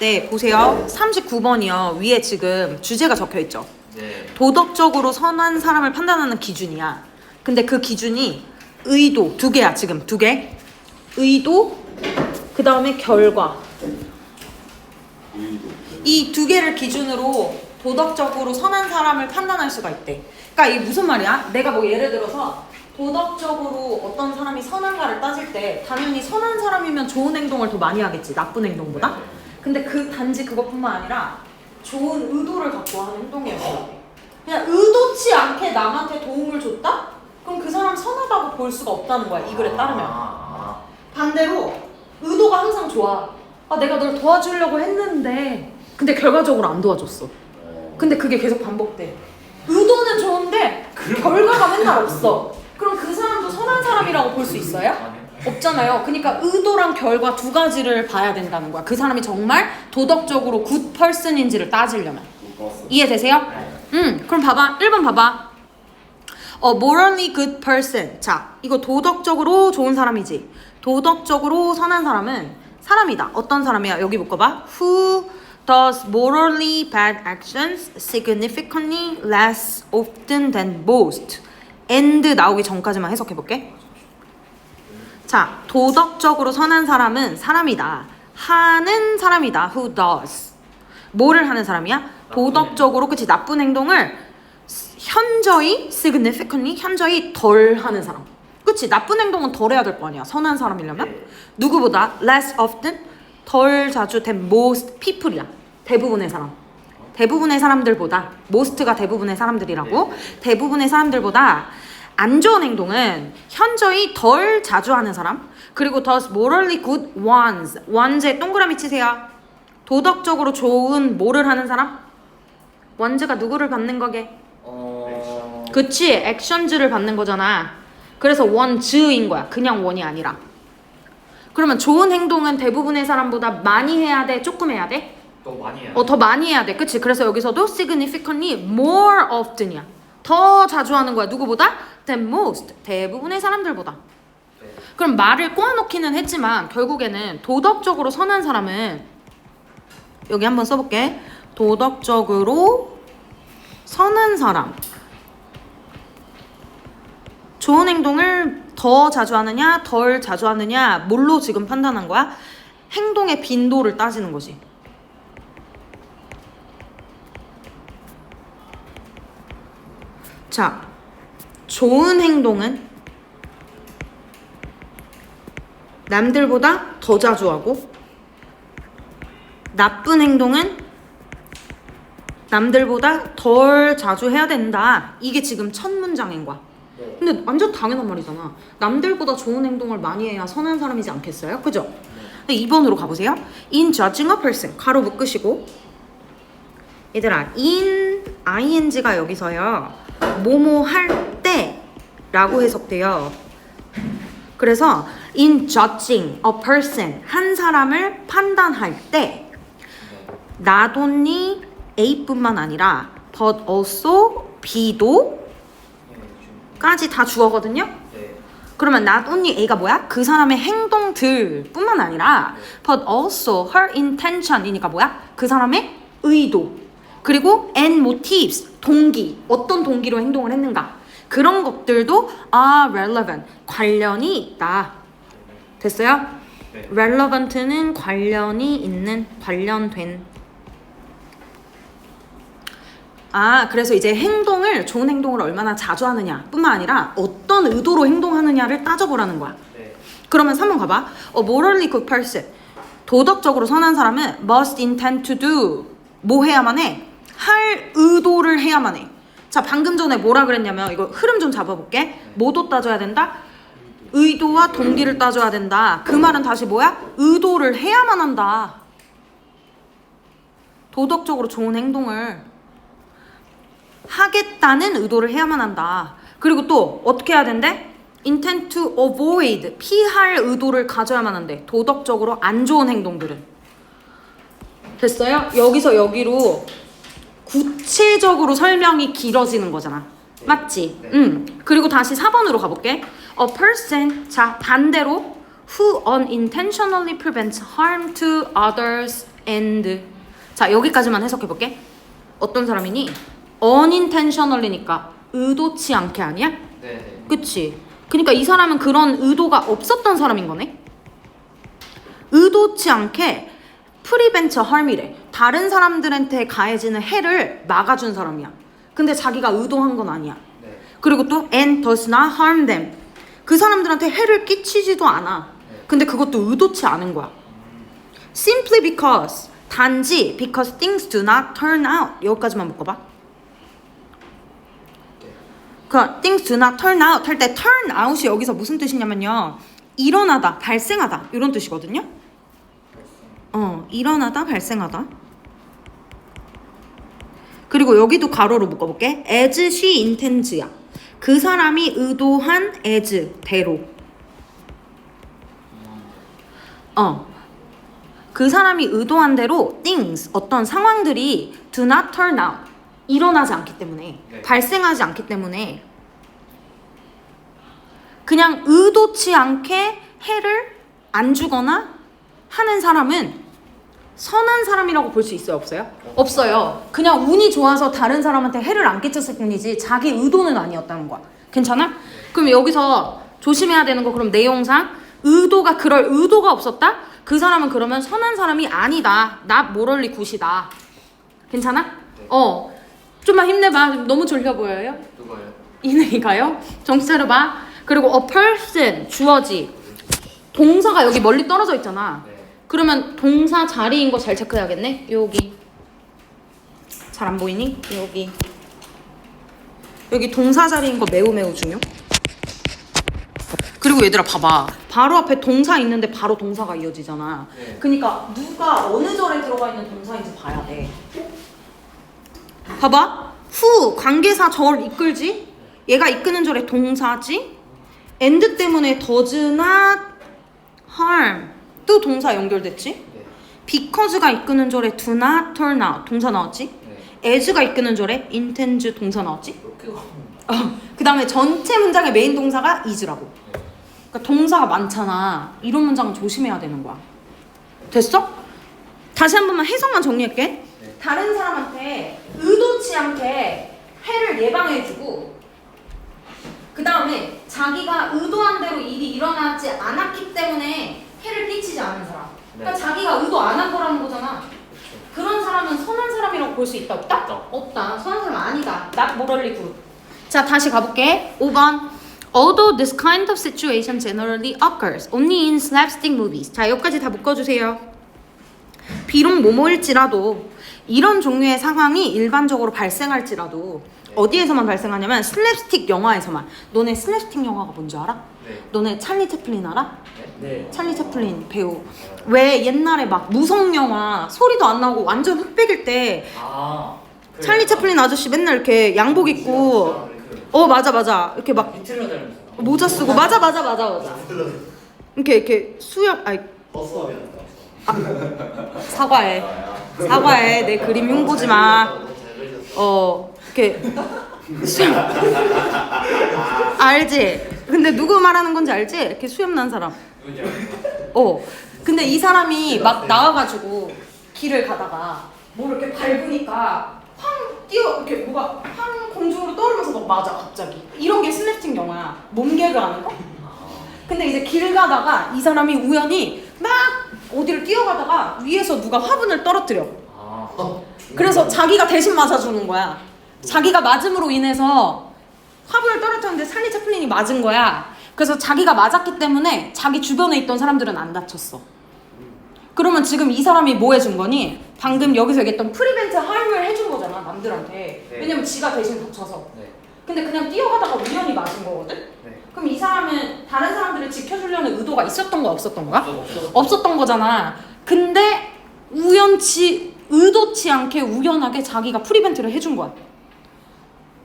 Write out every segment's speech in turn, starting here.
네, 보세요. 39번이요. 위에 지금 주제가 적혀 있죠. 네. 도덕적으로 선한 사람을 판단하는 기준이야. 근데 그 기준이 의도 두 개야, 지금 두 개. 의도, 그 다음에 결과. 이 두 개를 기준으로 도덕적으로 선한 사람을 판단할 수가 있대. 그러니까 이게 무슨 말이야? 내가 뭐 예를 들어서 도덕적으로 어떤 사람이 선한가를 따질 때 당연히 선한 사람이면 좋은 행동을 더 많이 하겠지 나쁜 행동보다. 근데 그 단지 그것뿐만 아니라 좋은 의도를 갖고 하는 행동이었어. 그냥 의도치 않게 남한테 도움을 줬다? 그럼 그 사람 선하다고 볼 수가 없다는 거야 이 글에 따르면. 아, 반대로 의도가 항상 좋아. 아 내가 널 도와주려고 했는데 근데 결과적으로 안 도와줬어. 근데 그게 계속 반복돼. 의도는 좋은데 결과가 맨날 없어. 선한 사람이라고 볼 수 있어요? 아, 네. 없잖아요. 그러니까 의도랑 결과 두 가지를 봐야 된다는 거야. 그 사람이 정말 도덕적으로 굿 퍼슨인지를 따지려면. 이해되세요? 음, 그럼 봐봐. 1번 봐봐. 어, morally good person. 자, 이거 도덕적으로 좋은 사람이지. 도덕적으로 선한 사람은 사람이다. 어떤 사람이야? 여기 묶어봐. Who does morally bad actions significantly less often than most. And 나오기 전까지만 해석해 볼게. 자, 도덕적으로 선한 사람은 사람이다. 하는 사람이다. Who does. 뭐를 하는 사람이야? 도덕적으로 그치 나쁜 행동을 현저히 significantly 현저히 덜 하는 사람. 그치 나쁜 행동은 덜 해야 될 거 아니야. 선한 사람이려면 누구보다 less often 덜 자주 than most people이야. 대부분의 사람. 대부분의 사람들보다 most가 대부분의 사람들이라고 대부분의 사람들보다 안 좋은 행동은 현저히 덜 자주 하는 사람 그리고 does morally good ones ones에 동그라미 치세요 도덕적으로 좋은 뭐를 하는 사람? ones가 누구를 받는 거게? 어. 그치 액션즈를 받는 거잖아 그래서 원즈인 거야 그냥 원이 아니라 그러면 좋은 행동은 대부분의 사람보다 많이 해야 돼 조금 해야 돼? 또 많이 해요. 어더 많이 해야 돼 그치 그래서 여기서도 significantly more often이야 더 자주 하는 거야 누구보다? than most 대부분의 사람들보다 네. 그럼 말을 꼬아놓기는 했지만 결국에는 도덕적으로 선한 사람은 여기 한번 써볼게 도덕적으로 선한 사람 좋은 행동을 더 자주 하느냐 덜 자주 하느냐 뭘로 지금 판단한 거야? 행동의 빈도를 따지는 거지 자 좋은 행동은 남들보다 더 자주 하고 나쁜 행동은 남들보다 덜 자주 해야 된다. 이게 지금 첫 문장인 거야. 네. 근데 완전 당연한 말이잖아. 남들보다 좋은 행동을 많이 해야 선한 사람이지 않겠어요? 그죠? 네, 2번으로 가보세요. In judging a person. 가로 묶으시고. 얘들아, in, ing가 여기서요. 뭐뭐 할 때 라고 해석돼요. 그래서 in judging a person. 한 사람을 판단할 때 not only A뿐만 아니라 but also B도. 까지 다 주어거든요. 네. 그러면 not only A가 뭐야? 그 사람의 행동들뿐만 아니라 but also her intention이니까 뭐야? 그 사람의 의도 그리고 and motives 동기 어떤 동기로 행동을 했는가 그런 것들도 are relevant 관련이 있다 됐어요? 네. relevant는 관련이 있는 관련된 아 그래서 이제 행동을 좋은 행동을 얼마나 자주 하느냐 뿐만 아니라 어떤 의도로 행동하느냐를 따져보라는 거야 네. 그러면 3번 가봐 A morally good person 도덕적으로 선한 사람은 must intend to do 뭐 해야만 해? 할 의도를 해야만 해 자 방금 전에 뭐라 그랬냐면 이거 흐름 좀 잡아볼게 뭐도 따져야 된다? 의도와 동기를 따져야 된다 그 말은 다시 뭐야? 의도를 해야만 한다 도덕적으로 좋은 행동을 하겠다는 의도를 해야만 한다. 그리고 또 어떻게 해야 된대? intend to avoid 피할 의도를 가져야만 한대. 도덕적으로 안 좋은 행동들은. 됐어요? 여기서 여기로 구체적으로 설명이 길어지는 거잖아. 맞지? 네. 응. 그리고 다시 4번으로 가볼게. A person. 자, 반대로 who unintentionally prevents harm to others and 자 여기까지만 해석해 볼게. 어떤 사람이니? unintentionally니까 의도치 않게 아니야? 네네. 그치? 그러니까 이 사람은 그런 의도가 없었던 사람인 거네. 의도치 않게 프리벤처 harm이래. 다른 사람들한테 가해지는 해를 막아준 사람이야. 근데 자기가 의도한 건 아니야. 네. 그리고 또 and does not harm them. 그 사람들한테 해를 끼치지도 않아. 근데 그것도 의도치 않은 거야. Simply because 단지 because things do not turn out 여기까지만 묶어봐. 그 things do not turn out 할 때 turn out이 여기서 무슨 뜻이냐면요. 일어나다, 발생하다 이런 뜻이거든요. 어, 일어나다, 발생하다. 그리고 여기도 가로로 묶어볼게. as she intends야. 그 사람이 의도한 as 대로. 어. 그 사람이 의도한 대로 things 어떤 상황들이 do not turn out 일어나지 않기 때문에 네. 발생하지 않기 때문에 그냥 의도치 않게 해를 안 주거나 하는 사람은 선한 사람이라고 볼 수 있어요 없어요? 없어요 그냥 운이 좋아서 다른 사람한테 해를 안 끼쳤을 뿐이지 자기 의도는 아니었다는 거야 괜찮아? 그럼 여기서 조심해야 되는 거 그럼 내용상 의도가 그럴 의도가 없었다? 그 사람은 그러면 선한 사람이 아니다 나 모럴리 굿이다 괜찮아? 네. 어 좀만 힘내봐 너무 졸려 보여요? 누가요? 이네가요? 정신 차려봐. 그리고 a person 주어지 동사가 여기 멀리 떨어져 있잖아. 네. 그러면 동사 자리인 거 잘 체크해야겠네. 여기 잘 안 보이니? 여기 여기 동사 자리인 거 매우 매우 중요. 그리고 얘들아 봐봐. 바로 앞에 동사 있는데 바로 동사가 이어지잖아. 네. 그러니까 누가 어느 절에 들어가 있는 동사인지 봐야 돼. 봐봐. 후 관계사 절 이끌지. 얘가 이끄는 절의 동사지. and 때문에 not harm 또 동사 연결됐지. 네. because가 이끄는 절에 do not turn out 동사 나왔지. 네. as가 이끄는 절에 intends 동사 나왔지. 어, 그 다음에 전체 문장의 메인 동사가 is라고. 네. 그러니까 동사가 많잖아. 이런 문장은 조심해야 되는 거야. 됐어? 다시 한 번만 해석만 정리할게. 네. 다른 사람한테 의도치 않게 해를 예방해주고 그 다음에 자기가 의도한 대로 일이 일어나지 않았기 때문에 해를 끼치지 않은 사람. 그러니까 네. 자기가 의도 안 한 거라는 거잖아. 그렇죠. 그런 사람은 선한 사람이라고 볼 수 있다 없다? 없다. 없다. 선한 사람 아니다. not morally good. 자 다시 가볼게. 5번. Although this kind of situation generally occurs only in slapstick movies. 자 여기까지 다 묶어주세요. 비록 모모일지라도 이런 종류의 상황이 일반적으로 발생할지라도 네. 어디에서만 발생하냐면 슬랩스틱 영화에서만. 너네 슬랩스틱 영화가 뭔지 알아? 네. 너네 찰리 채플린 알아? 네. 찰리 채플린 배우. 왜 옛날에 막 무성 영화 소리도 안 나고 완전 흑백일 때 아. 그- 찰리 채플린 아저씨 맨날 이렇게 양복 입고 아, 그. 어 맞아 맞아. 이렇게 막 히틀러. 모자 쓰고. 맞아 맞아 맞아 맞아. 이렇게 이렇게 수염 아니 사과해. 사과해. 내 그림 흉보지 마 어 이렇게. 수염 알지 근데 누구 말하는 건지 알지? 이렇게 수염 난 사람? 어. 근데 이 사람이 막 나와가지고 길을 가다가 뭘 이렇게 밟으니까 황 뛰어 이렇게 뭐가 황 공중으로 떠오르면서 막 맞아 갑자기. 이런 게 슬랩스틱 영화야. 몸개그 하는 거? 근데 이제 길 가다가 이 사람이 우연히 막 어디를 뛰어가다가 위에서 누가 화분을 떨어뜨려. 아. 그래서 자기가 대신 맞아주는 거야. 자기가 맞음으로 인해서 화분을 떨어뜨렸는데 살리 채플린이 맞은 거야 그래서 자기가 맞았기 때문에 자기 주변에 있던 사람들은 안 다쳤어 그러면 지금 이 사람이 뭐 해준 거니? 방금 여기서 얘기했던 프리벤트 할을 해준 거잖아 남들한테 네. 왜냐면 지가 대신 다쳐서 네. 근데 그냥 뛰어가다가 우연히 맞은 거거든? 네. 그럼 이 사람은 다른 사람들을 지켜주려는 의도가 있었던 거야 없었던 거야? 없어. 없었던 거잖아 근데 우연치 의도치 않게 우연하게 자기가 프리벤트를 해준 거야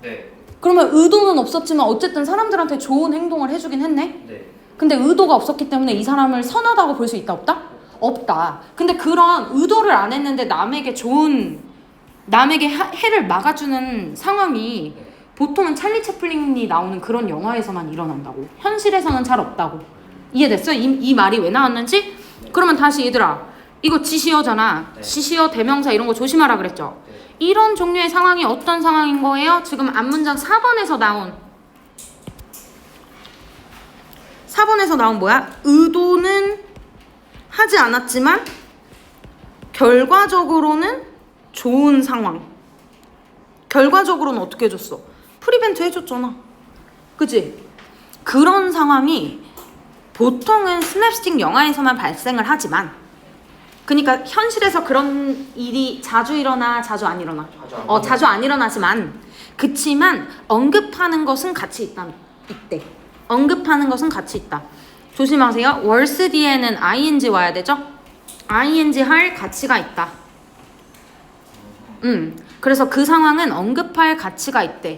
네. 그러면 의도는 없었지만 어쨌든 사람들한테 좋은 행동을 해주긴 했네 네. 근데 의도가 없었기 때문에 이 사람을 선하다고 볼 수 있다 없다? 없다. 근데 그런 의도를 안 했는데 남에게 좋은 남에게 하- 해를 막아주는 상황이 네. 보통은 찰리 채플린이 나오는 그런 영화에서만 일어난다고. 현실에서는 잘 없다고. 이해됐어? 이, 이 말이 왜 나왔는지? 그러면 다시 얘들아 이거 지시어잖아 네. 지시어 대명사 이런 거 조심하라 그랬죠? 네. 이런 종류의 상황이 어떤 상황인 거예요? 지금 앞문장 4번에서 나온 4번에서 나온 뭐야? 의도는 하지 않았지만 결과적으로는 좋은 상황. 결과적으로는 어떻게 해줬어? 프리벤트 해줬잖아. 그지? 그런 상황이 보통은 스냅스틱 영화에서만 발생을 하지만 그러니까 현실에서 그런 일이 자주 일어나 자주 안 일어나? 자주 안어 자주 안 일어나지만 그치만 언급하는 것은 가치 있다 이때. 언급하는 것은 가치 있다. 조심하세요. 월스 뒤에는 ing 와야 되죠? ing 할 가치가 있다. 음 그래서 그 상황은 언급할 가치가 있대.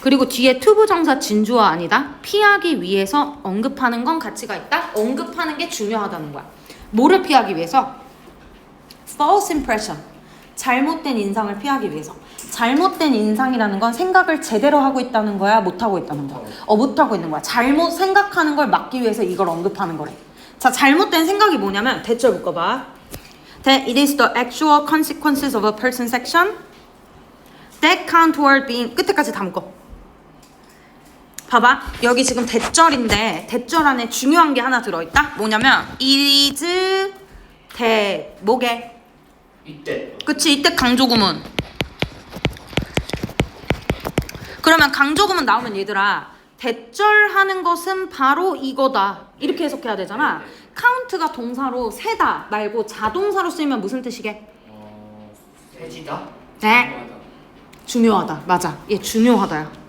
그리고 뒤에 투부정사 진주어 아니다. 피하기 위해서 언급하는 건 가치가 있다. 언급하는 게 중요하다는 거야 뭐를 피하기 위해서? False impression. 잘못된 인상을 피하기 위해서. 잘못된 인상이라는 건 생각을 제대로 하고 있다는 거야 못 하고 있다는 거야? 어 못 하고 있는 거야. 잘못 생각하는 걸 막기 위해서 이걸 언급하는 거래. 자 잘못된 생각이 뭐냐면 대절 묶어 봐. that it is the actual consequences of a person's action. That count toward being 끝에까지 다 묶어 봐봐. 여기 지금 대절인데 대절 안에 중요한 게 하나 들어있다. 뭐냐면 is 대 뭐게? 이때. 그치 이때 강조구문. 그러면 강조구문 나오면 얘들아 대절하는 것은 바로 이거다. 이렇게 해석해야 되잖아. 카운트가 동사로 세다 말고 자동사로 쓰이면 무슨 뜻이게? 어 세지다? 네. 중요하다. 맞아. 얘 중요하다야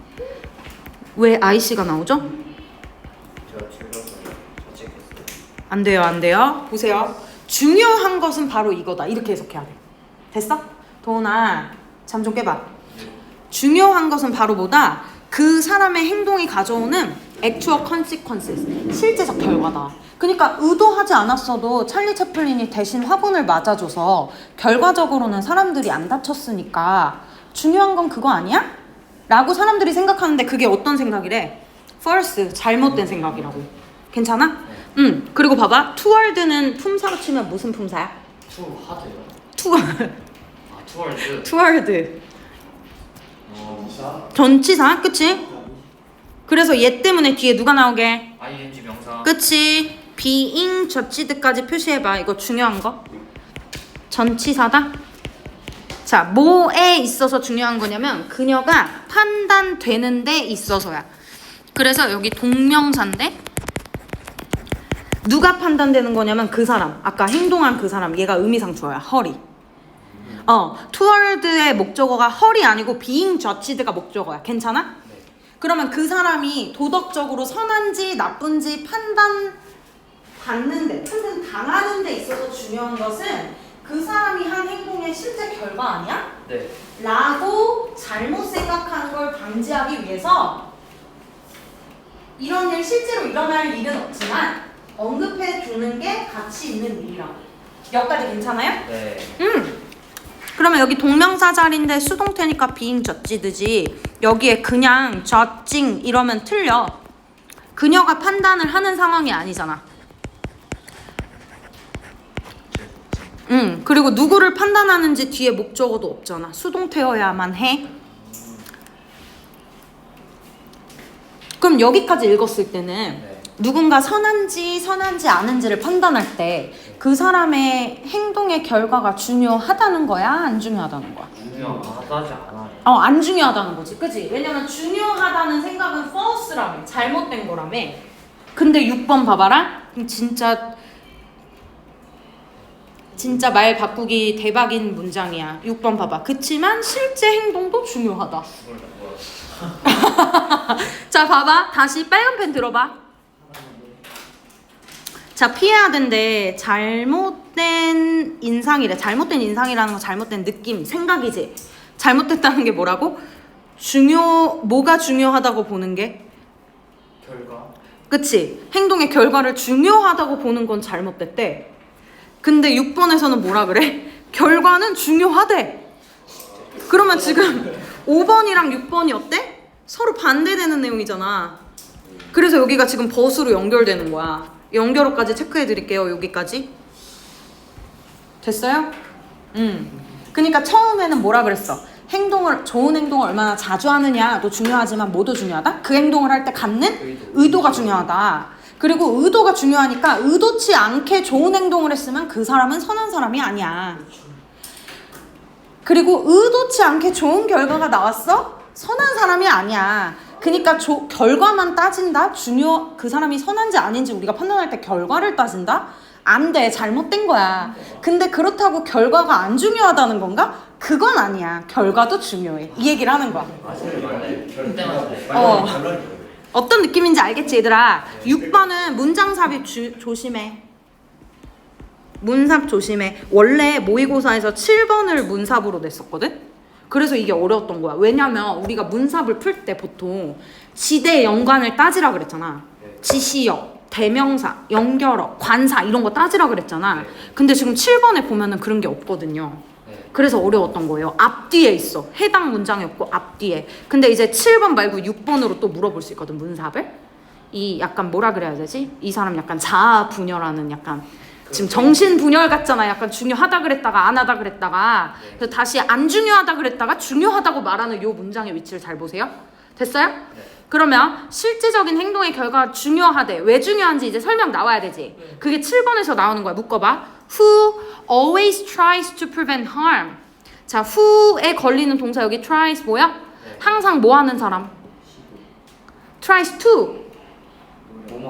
왜 IC가 나오죠? 안 돼요, 안 돼요. 보세요. 중요한 것은 바로 이거다. 이렇게 해석해야 돼. 됐어? 도훈아, 잠 좀 깨봐. 중요한 것은 바로 뭐다? 그 사람의 행동이 가져오는 actual consequences, 실제적 결과다. 그러니까 의도하지 않았어도 찰리 채플린이 대신 화분을 맞아줘서 결과적으로는 사람들이 안 다쳤으니까 중요한 건 그거 아니야? 라고 사람들이 생각하는데 그게 어떤 생각이래? false, 잘못된 생각이라고. 괜찮아? 응. 그리고 봐봐. toward는 품사로 치면 무슨 품사야? 투 하드요 toward. 아 투월드 toward. 어 전치사, 그치? 그래서 얘 때문에 뒤에 누가 나오게? ing 명사 그치? being 저치드까지 표시해봐. 이거 중요한 거. 전치사다. 자, 뭐에 있어서 중요한 거냐면 그녀가 판단되는 데 있어서야. 그래서 여기 동명사인데 누가 판단되는 거냐면 그 사람. 아까 행동한 그 사람. 얘가 의미상 주어야. 허리. 어, toward의 목적어가 헐이 아니고 being judged가 목적어야. 괜찮아? 네 그러면 그 사람이 도덕적으로 선한지 나쁜지 판단 받는데, 판단 당하는 데 있어서 중요한 것은 그 사람이 한 행동의 실제 결과 아니야? 네. 라고 잘못 생각하는 걸 방지하기 위해서 이런 일 실제로 일어날 일은 없지만 언급해 주는 게 가치 있는 일이라고. 여기까지 괜찮아요? 네. 음. 그러면 여기 동명사 자리인데 수동태니까 being 젖지듯이 여기에 그냥 judging 이러면 틀려. 그녀가 판단을 하는 상황이 아니잖아. 음. 그리고 누구를 판단하는지 뒤에 목적어도 없잖아. 수동태여야만 해. 그럼 여기까지 읽었을 때는 네. 누군가 선한지 선한지 아는지를 판단할 때 그 사람의 행동의 결과가 중요하다는 거야 안 중요하다는 거야 중요하다지 않아요 어 안 중요하다는 거지 그지 왜냐면 중요하다는 생각은 false라며 잘못된 거라며 근데 6번 봐봐라 진짜 진짜 말 바꾸기 대박인 문장이야. 6번 봐봐. 그치만 실제 행동도 중요하다. 자 봐봐. 다시 빨간 펜 들어봐. 자 피해야 된대. 잘못된 인상이래. 잘못된 인상이라는 건 잘못된 느낌 생각이지. 잘못됐다는 게 뭐라고? 중요 뭐가 중요하다고 보는 게? 결과. 그치. 행동의 결과를 중요하다고 보는 건 잘못됐대 근데 6번에서는 뭐라 그래 결과는 중요하대 그러면 지금 5번이랑 6번이 어때 서로 반대되는 내용이잖아 그래서 여기가 지금 벗으로 연결되는 거야. 연결호까지 체크해 드릴게요. 여기까지. 됐어요? 음. 그러니까 처음에는 뭐라 그랬어? 행동을 좋은 행동을 얼마나 자주 하느냐도 중요하지만 뭐도 중요하다? 그 행동을 할 때 갖는 의도. 의도가 중요하다. 그리고 의도가 중요하니까 의도치 않게 좋은 행동을 했으면 그 사람은 선한 사람이 아니야. 그리고 의도치 않게 좋은 결과가 나왔어? 선한 사람이 아니야. 그러니까 조, 결과만 따진다? 중요 그 사람이 선한지 아닌지 우리가 판단할 때 결과를 따진다? 안 돼. 잘못된 거야. 근데 그렇다고 결과가 안 중요하다는 건가? 그건 아니야. 결과도 중요해. 이 얘기를 하는 거야. 맞아요, 맞아요. 절대 맞아요. 어. 어떤 느낌인지 알겠지 얘들아? 6번은 문장 삽입 주, 조심해. 문삽 조심해. 원래 모의고사에서 7번을 문삽으로 냈었거든? 그래서 이게 어려웠던 거야. 왜냐면 우리가 문삽을 풀 때 보통 지대 연관을 따지라 그랬잖아. 네. 지시역 대명사 연결어 관사 이런 거 따지라 그랬잖아. 근데 지금 7번에 보면은 그런 게 없거든요. 네. 그래서 어려웠던 거예요. 앞뒤에 있어. 해당 문장이 없고 앞뒤에. 근데 이제 7번 말고 6번으로 또 물어볼 수 있거든, 문삽을. 이 약간 뭐라 그래야 되지? 이 사람 약간 자아 분열하는 약간 지금 정신 분열 같잖아. 약간 중요하다 그랬다가 안 하다 그랬다가 네. 그래서 다시 안 중요하다 그랬다가 중요하다고 말하는 요 문장의 위치를 잘 보세요. 됐어요? 네. 그러면 실제적인 행동의 결과가 중요하대. 왜 중요한지 이제 설명 나와야 되지. 그게 7번에서 나오는 거야. 묶어봐. Who always tries to prevent harm. 자, who에 걸리는 동사 여기 tries 뭐야? 네. 항상 뭐 하는 사람? tries to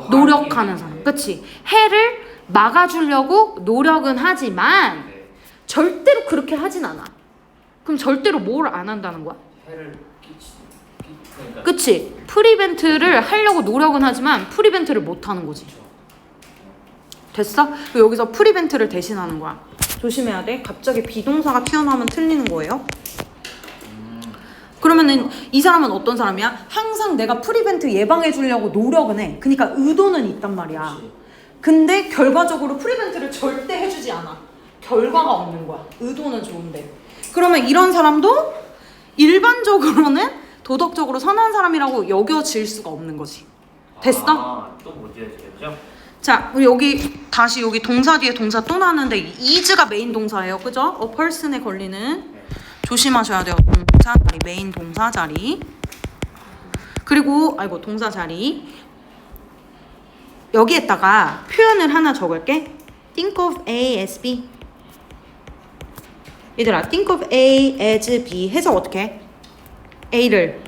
노력하는. 사람. 네. 그치? 해를 막아주려고 노력은 하지만 네. 절대로 그렇게 하진 않아. 그럼 절대로 뭘 안 한다는 거야? 해를 그러니까. 그치? 프리벤트를 하려고 노력은 하지만 프리벤트를 못 하는 거지. 됐어? 여기서 프리벤트를 대신하는 거야. 조심해야 돼. 갑자기 비동사가 튀어나오면 틀리는 거예요. 그러면은 이 사람은 어떤 사람이야? 항상 내가 프리벤트 예방해 주려고 노력은 해. 그러니까 의도는 있단 말이야. 근데 결과적으로 프리벤트를 절대 해주지 않아. 결과가 없는 거야. 의도는 좋은데. 그러면 이런 사람도 일반적으로는 도덕적으로 선한 사람이라고 여겨질 수가 없는 거지. 됐어? 아, 또못 지어지겠죠? 자, 우리 여기 다시 여기 동사 뒤에 동사 또 나왔는데 is가 메인 동사예요. 그죠? a person에 걸리는 네. 조심하셔야 돼요. 동사 자리, 메인 동사 자리. 그리고 아이고 동사 자리. 여기에다가 표현을 하나 적을게. Think of A as B. 얘들아, think of A as B 해서 어떻게 해? A를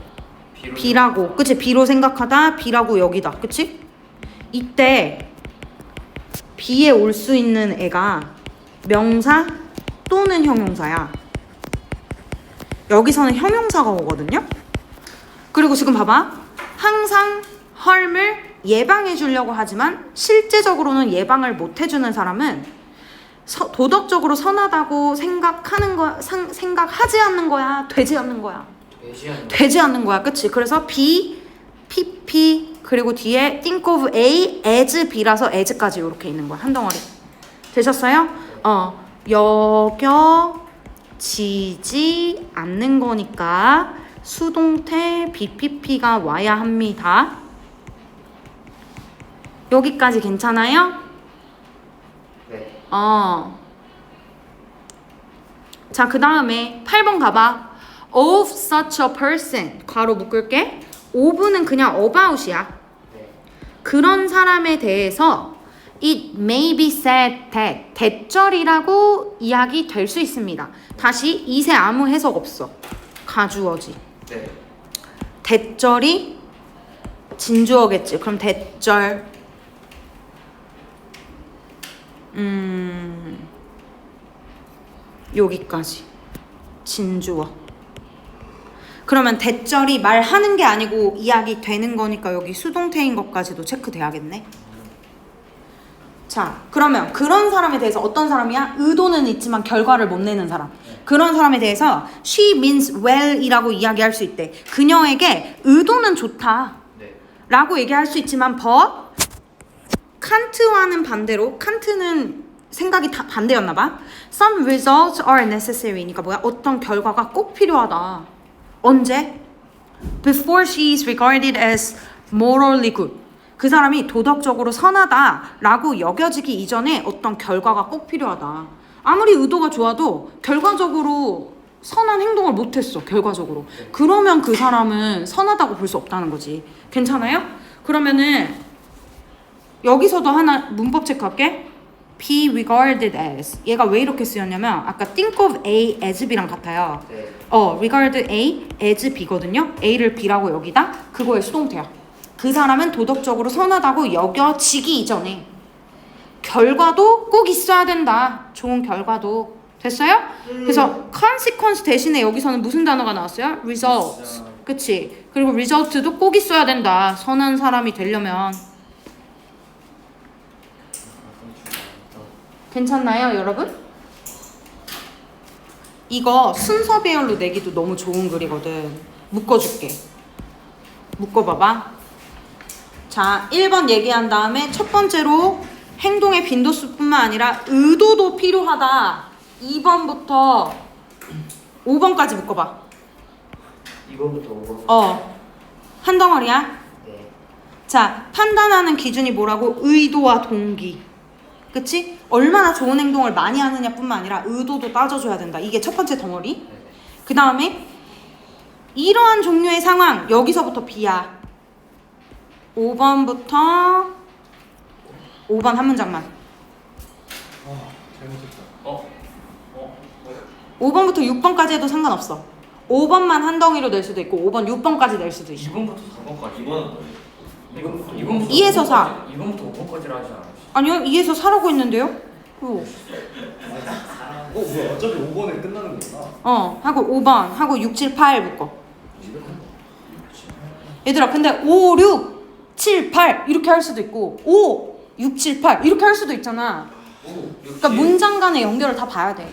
비로 B라고, 그치? B로 생각하다 B라고 여기다, 그치? 이때 B에 올 수 있는 애가 명사 또는 형용사야. 여기서는 형용사가 오거든요. 그리고 지금 봐봐. 항상 헐을 예방해 주려고 하지만 실제적으로는 예방을 못 해주는 사람은 서- 도덕적으로 선하다고 생각하는 거 상- 생각하지 않는 거야, 되지 않는 거야. 대시하는 되지 않는 거야, 그치? 그래서 B, PP 그리고 뒤에 think of A as B라서 as까지 이렇게 있는 거야 한 덩어리. 되셨어요? 어 여겨지지 않는 거니까 수동태 BPP가 와야 합니다. 여기까지 괜찮아요? 네. 어. 자, 그 다음에 8번 가봐. Of such a person. 괄호 묶을게. Of는 그냥 about이야. 네. 그런 사람에 대해서 it may be said that 대절이라고 이야기 될 수 있습니다. 다시 이세 아무 해석 없어. 가주어지. 네. 대절이 진주어겠지. 그럼 대절. 음. 여기까지. 진주어. 그러면 대절이 말하는 게 아니고 이야기 되는 거니까 여기 수동태인 것까지도 체크돼야겠네. 자, 그러면 그런 사람에 대해서 어떤 사람이야? 의도는 있지만 결과를 못 내는 사람. 그런 사람에 대해서 she means well이라고 이야기할 수 있대. 그녀에게 의도는 좋다. 네. 라고 얘기할 수 있지만 but 칸트와는 반대로 칸트는 생각이 다 반대였나 봐. Some results are necessary니까 뭐야? 어떤 결과가 꼭 필요하다. 언제? Before she is regarded as morally good. 그 사람이 도덕적으로 선하다라고 여겨지기 이전에 어떤 결과가 꼭 필요하다. 아무리 의도가 좋아도 결과적으로 선한 행동을 못했어. 결과적으로. 그러면 그 사람은 선하다고 볼 수 없다는 거지. 괜찮아요? 그러면은 여기서도 하나 문법 체크할게. Be regarded as 얘가 왜 이렇게 쓰였냐면 아까 think of A as B랑 같아요. 네. 어, regard A as B거든요. A를 B라고 여기다 그거의 수동태야. 그 사람은 도덕적으로 선하다고 여겨지기 이전에 결과도 꼭 있어야 된다. 좋은 결과도 됐어요? 그래서 consequence 대신에 여기서는 무슨 단어가 나왔어요? result. 그치? 그리고 result도 꼭 있어야 된다. 선한 사람이 되려면 괜찮나요, 여러분? 이거 순서 배열로 내기도 너무 좋은 글이거든. 묶어줄게. 묶어봐봐. 자, 1번 얘기한 다음에 첫 번째로 행동의 빈도수뿐만 아니라 의도도 필요하다. 2번부터 5번까지 묶어봐. 2번부터 5번. 어. 한 덩어리야. 네. 자, 판단하는 기준이 뭐라고? 의도와 동기. 그치? 얼마나 좋은 행동을 많이 하느냐 뿐만 아니라 의도도 따져줘야 된다. 이게 첫 번째 덩어리. 네. 그 다음에 이러한 종류의 상황 여기서부터 B야 5번부터 5번 한 문장만 아 잘못했다. 어? 어? 5번부터 6번까지 해도 상관없어 5번만 한 덩이로 낼 수도 있고 5번 6번까지 낼 수도 있어 2번부터 4번까지. 2번은 2번부터 2번부터 이에서 사. 2번부터 5번까지를 하지 않았어. 아니요 2에서 4라고 했는데요? 어, 어 뭐야 어차피 5번에 끝나는 거구나. 어 하고 5번 하고 6, 7, 8 묶어. 얘들아 근데 5, 6, 7, 8 이렇게 할 수도 있고 5, 6, 7, 8 이렇게 할 수도 있잖아. 그러니까 문장 간의 연결을 다 봐야 돼.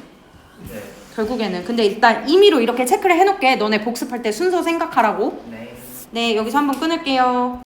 네. 결국에는. 근데 일단 임의로 이렇게 체크를 해놓게 너네 복습할 때 순서 생각하라고. 네. 네 여기서 한번 끊을게요